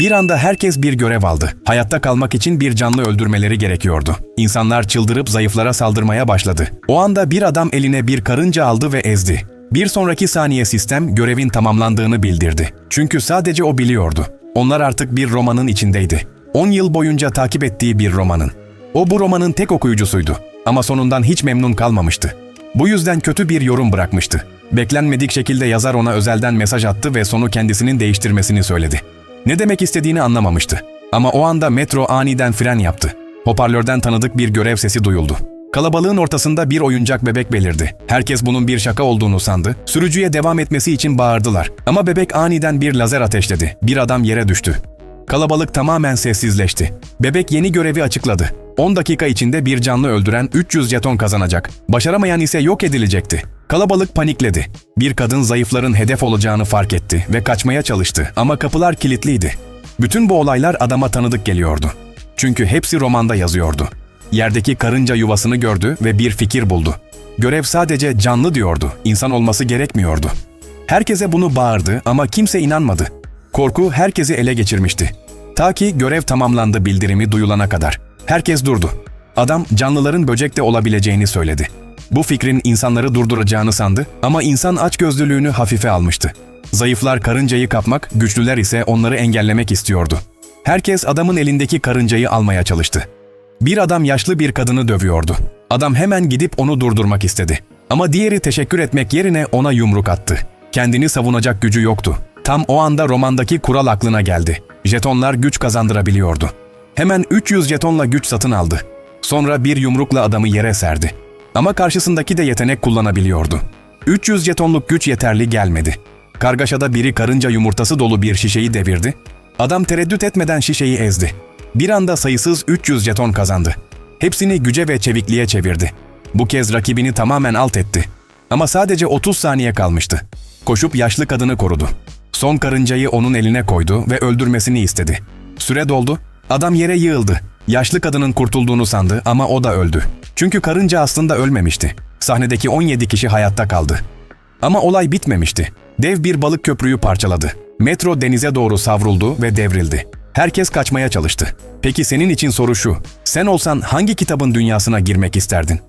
Bir anda herkes bir görev aldı. Hayatta kalmak için bir canlı öldürmeleri gerekiyordu. İnsanlar çıldırıp zayıflara saldırmaya başladı. O anda bir adam eline bir karınca aldı ve ezdi. Bir sonraki saniye sistem görevin tamamlandığını bildirdi. Çünkü sadece o biliyordu. Onlar artık bir romanın içindeydi. 10 yıl boyunca takip ettiği bir romanın. O bu romanın tek okuyucusuydu ama sonundan hiç memnun kalmamıştı. Bu yüzden kötü bir yorum bırakmıştı. Beklenmedik şekilde yazar ona özelden mesaj attı ve sonu kendisinin değiştirmesini söyledi. Ne demek istediğini anlamamıştı. Ama o anda metro aniden fren yaptı. Hoparlörden tanıdık bir görev sesi duyuldu. Kalabalığın ortasında bir oyuncak bebek belirdi. Herkes bunun bir şaka olduğunu sandı. Sürücüye devam etmesi için bağırdılar. Ama bebek aniden bir lazer ateşledi. Bir adam yere düştü. Kalabalık tamamen sessizleşti. Bebek yeni görevi açıkladı. 10 dakika içinde bir canlı öldüren 300 jeton kazanacak. Başaramayan ise yok edilecekti. Kalabalık panikledi. Bir kadın zayıfların hedef olacağını fark etti ve kaçmaya çalıştı ama kapılar kilitliydi. Bütün bu olaylar adama tanıdık geliyordu. Çünkü hepsi romanda yazıyordu. Yerdeki karınca yuvasını gördü ve bir fikir buldu. Görev sadece canlı diyordu, insan olması gerekmiyordu. Herkese bunu bağırdı ama kimse inanmadı. Korku herkesi ele geçirmişti. Ta ki görev tamamlandı bildirimi duyulana kadar. Herkes durdu. Adam canlıların böcekte olabileceğini söyledi. Bu fikrin insanları durduracağını sandı ama insan açgözlülüğünü hafife almıştı. Zayıflar karıncayı kapmak, güçlüler ise onları engellemek istiyordu. Herkes adamın elindeki karıncayı almaya çalıştı. Bir adam yaşlı bir kadını dövüyordu. Adam hemen gidip onu durdurmak istedi. Ama diğeri teşekkür etmek yerine ona yumruk attı. Kendini savunacak gücü yoktu. Tam o anda romandaki kural aklına geldi. Jetonlar güç kazandırabiliyordu. Hemen 300 jetonla güç satın aldı. Sonra bir yumrukla adamı yere serdi. Ama karşısındaki de yetenek kullanabiliyordu. 300 jetonluk güç yeterli gelmedi. Kargaşada biri karınca yumurtası dolu bir şişeyi devirdi. Adam tereddüt etmeden şişeyi ezdi. Bir anda sayısız 300 jeton kazandı. Hepsini güce ve çevikliğe çevirdi. Bu kez rakibini tamamen alt etti. Ama sadece 30 saniye kalmıştı. Koşup yaşlı kadını korudu. Son karıncayı onun eline koydu ve öldürmesini istedi. Süre doldu. Adam yere yığıldı. Yaşlı kadının kurtulduğunu sandı ama o da öldü. Çünkü karınca aslında ölmemişti. Sahnedeki 17 kişi hayatta kaldı. Ama olay bitmemişti. Dev bir balık köprüyü parçaladı. Metro denize doğru savruldu ve devrildi. Herkes kaçmaya çalıştı. Peki senin için soru şu. Sen olsan hangi kitabın dünyasına girmek isterdin?